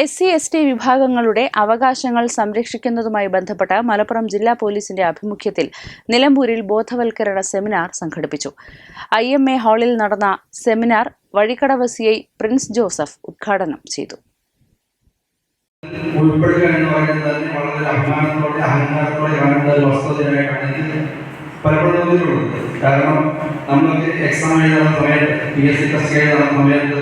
S C S T വിഭാഗങ്ങളുടെ അവകാശങ്ങൾ സംരക്ഷിക്കുന്നതുമായി ബന്ധപ്പെട്ട് മലപ്പുറം ജില്ലാ പോലീസിന്റെ ആഭിമുഖ്യത്തിൽ നിലമ്പൂരിൽ ബോധവൽക്കരണ സെമിനാർ സംഘടിപ്പിച്ചു. ഐ എം എ ഹാളിൽ നടന്ന seminar Vazhikkadavu C I Prince Joseph ഉദ്ഘാടനം ചെയ്തു. പലപ്പോഴും കാരണം നമ്മളൊക്കെ എക്സാം എഴുതാൻ സമയത്ത് പി എസ് സി ടെസ്റ്റ് എഴുതാൻ സമയത്ത്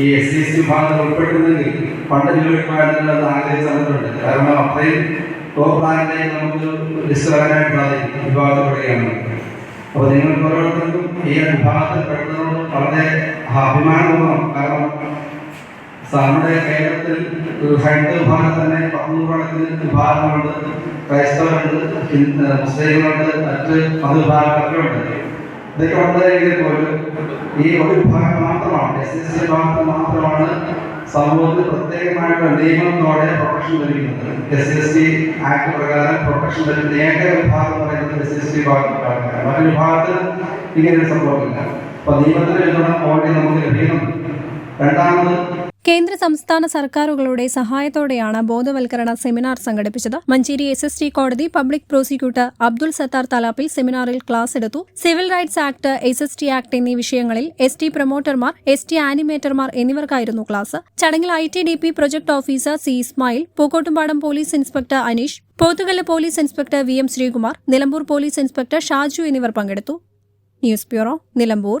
ഈ എസ് സി എസ് ടി വിഭാഗത്തിൽ ഉൾപ്പെടുന്നെങ്കിൽ പണ്ട് ജോലിക്കാരെന്ന് ആഗ്രഹിച്ച് നടന്നിട്ടുണ്ട് കാരണം അത്രയും ടോപ്പ് റാങ്കിലേക്ക് നമുക്ക് ലിസ്റ്റ് വരാനായിട്ട് സാധിക്കും വിഭാഗത്തിൽപ്പെടുകയാണ് അപ്പോൾ നിങ്ങൾക്ക് ഓരോരുത്തർക്കും ഈ വിഭാഗത്തിൽ പെടുന്നതോട് വളരെ അഭിമാനമാണ് കാരണം നമ്മുടെ കേരളത്തിൽ ഹൈന്ദവ വിഭാഗം തന്നെ പത്തുനൂറുകണക്കിന് വിഭാഗങ്ങളുണ്ട്. ക്രൈസ്തവരുണ്ട് മുസ്ലിങ്ങളുണ്ട് മറ്റ് മതവിഭാഗങ്ങളൊക്കെ ഉണ്ട്. ഇതൊക്കെ വന്നതെങ്കിൽ പോലും ഈ ഒരു ഭാഗം മാത്രമാണ് എസ് എസ് സി ഭാഗത്ത് മാത്രമാണ് സമൂഹത്തിൽ പ്രത്യേകമായിട്ടുള്ള നിയമത്തോടെ പ്രൊട്ടക്ഷൻ ലഭിക്കുന്നത്. എസ് എസ് ടി ആക്ട് പ്രകാരം പ്രൊട്ടക്ഷൻ ലഭിക്കുന്ന ഏക വിഭാഗം എന്ന് പറയുന്നത് എസ് എസ് ടി വിഭാഗത്തിലാണ് മറ്റൊരു ഭാഗത്ത് ഇങ്ങനെ ഒരു സംഭവമില്ല അപ്പൊ നിയമത്തിന് പിന്തുണ ഓൾറെഡി നമുക്ക് ലഭിക്കുന്നുണ്ട് രണ്ടാമത് കേന്ദ്ര സംസ്ഥാന സർക്കാരുകളുടെ സഹായത്തോടെയാണ് ബോധവൽക്കരണ സെമിനാർ സംഘടിപ്പിച്ചത്. മഞ്ചേരി എസ് എസ് ടി കോടതി പബ്ലിക് പ്രോസിക്യൂട്ടർ അബ്ദുൾ സത്താർ തലാപ്പിൽ സെമിനാറിൽ ക്ലാസ് എടുത്തു. Civil rights act S S T act എന്നീ വിഷയങ്ങളിൽ എസ് ടി പ്രൊമോട്ടർമാർ എസ് ടി ആനിമേറ്റർമാർ എന്നിവർക്കായിരുന്നു ക്ലാസ്. ചടങ്ങിൽ I T D P project officer C Ismail Pookkottumpadam police inspector Aneesh Pothukallu police inspector V M Sreekumar Nilambur police inspector Shaju എന്നിവർ പങ്കെടുത്തു. News bureau Nilambur.